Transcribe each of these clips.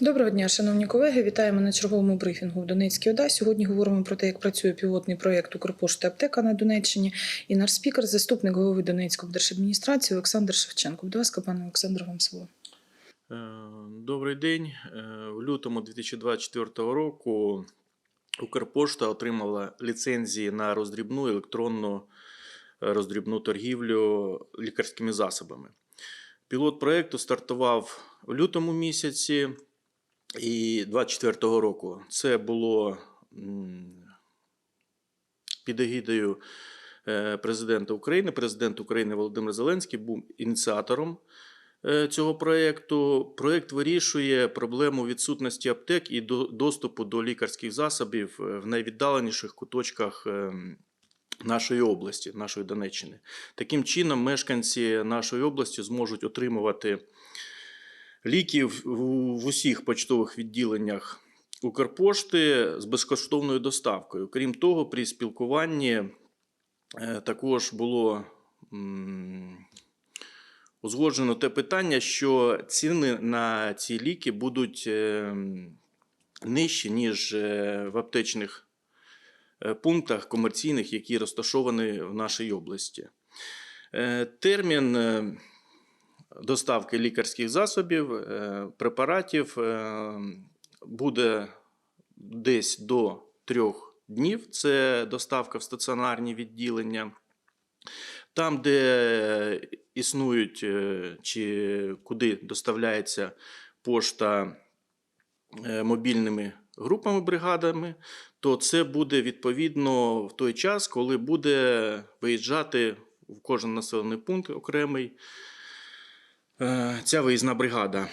Доброго дня, шановні колеги. Вітаємо на черговому брифінгу в Донецькій ОДА. Сьогодні говоримо про те, як працює пілотний проєкт Укрпошти аптека на Донеччині. І наш спікер, заступник голови Донецької держадміністрації Олександр Шевченко. Будь ласка, пане Олександр, вам слово. Е, Добрий день. Е, В лютому 2024 року Укрпошта отримала ліцензії на роздрібну електронну е, роздрібну торгівлю лікарськими засобами. Пілот проєкту стартував в лютому місяці і 2024 року. Це було під егідою е, президента України. Президент України Володимир Зеленський був ініціатором е, цього проєкту. Проєкт вирішує проблему відсутності аптек і доступу до лікарських засобів е, в найвіддаленіших куточках нашої області, нашої Донеччини. Таким чином, мешканці нашої області зможуть отримувати ліки в усіх почтових відділеннях Укрпошти з безкоштовною доставкою. Крім того, при спілкуванні е, також було узгоджено те питання, що ціни на ці ліки будуть е, нижчі, ніж е, в аптечних пунктах комерційних, які розташовані в нашій області. Термін доставки лікарських засобів, е, препаратів е, буде десь до трьох днів. Це доставка в стаціонарні відділення. Там, де існують е, чи куди доставляється пошта мобільними групами бригадами, то це буде відповідно в той час, коли буде виїжджати в кожен населений пункт окремий ця виїзна бригада.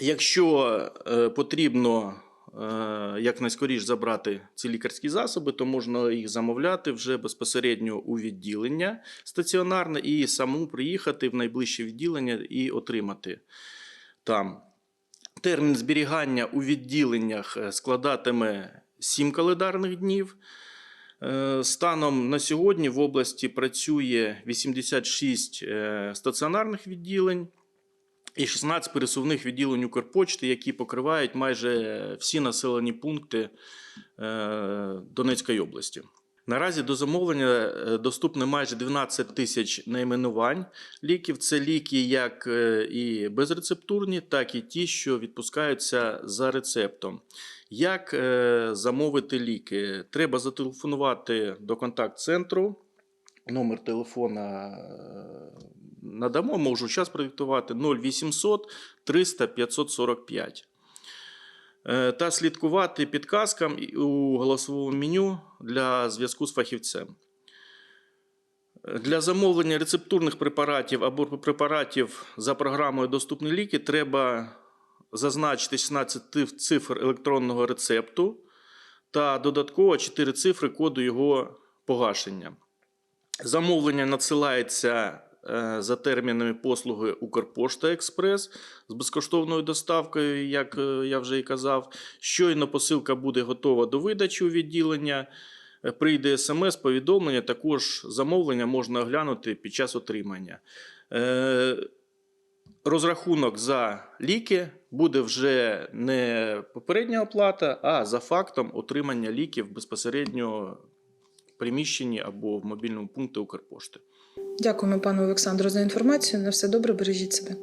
Якщо е, потрібно е, якнайскоріш забрати ці лікарські засоби, то можна їх замовляти вже безпосередньо у відділення стаціонарне і самому приїхати в найближче відділення і отримати там. Термін зберігання у відділеннях е, складатиме 7 календарних днів. Е, Станом на сьогодні в області працює 86 е, стаціонарних відділень і 16 пересувних відділень Укрпочти, які покривають майже всі населені пункти е, Донецької області. Наразі до замовлення е, доступно майже 12 тисяч найменувань ліків. Це ліки як е, і безрецептурні, так і ті, що відпускаються за рецептом. Як е, замовити ліки? Треба зателефонувати до контакт-центру. Номер телефона надамо, можу час продиктувати 0800 300 545. Е, Та слідкувати підказкам у голосовому меню для зв'язку з фахівцем. Для замовлення рецептурних препаратів або препаратів за програмою Доступні ліки треба зазначити 16 цифр електронного рецепту та додатково 4 цифри коду його погашення. Замовлення надсилається за термінами послуги Укрпошта Експрес з безкоштовною доставкою, як е, я вже і казав. Щойно посилка буде готова до видачі у відділення. е, Прийде смс-повідомлення, також замовлення можна оглянути під час отримання. Е, Розрахунок за ліки буде вже не попередня оплата, а за фактом отримання ліків безпосередньо в приміщенні або в мобільному пункті Укрпошти. Дякуємо, пану Олександру, за інформацію. На все добре, бережіть себе.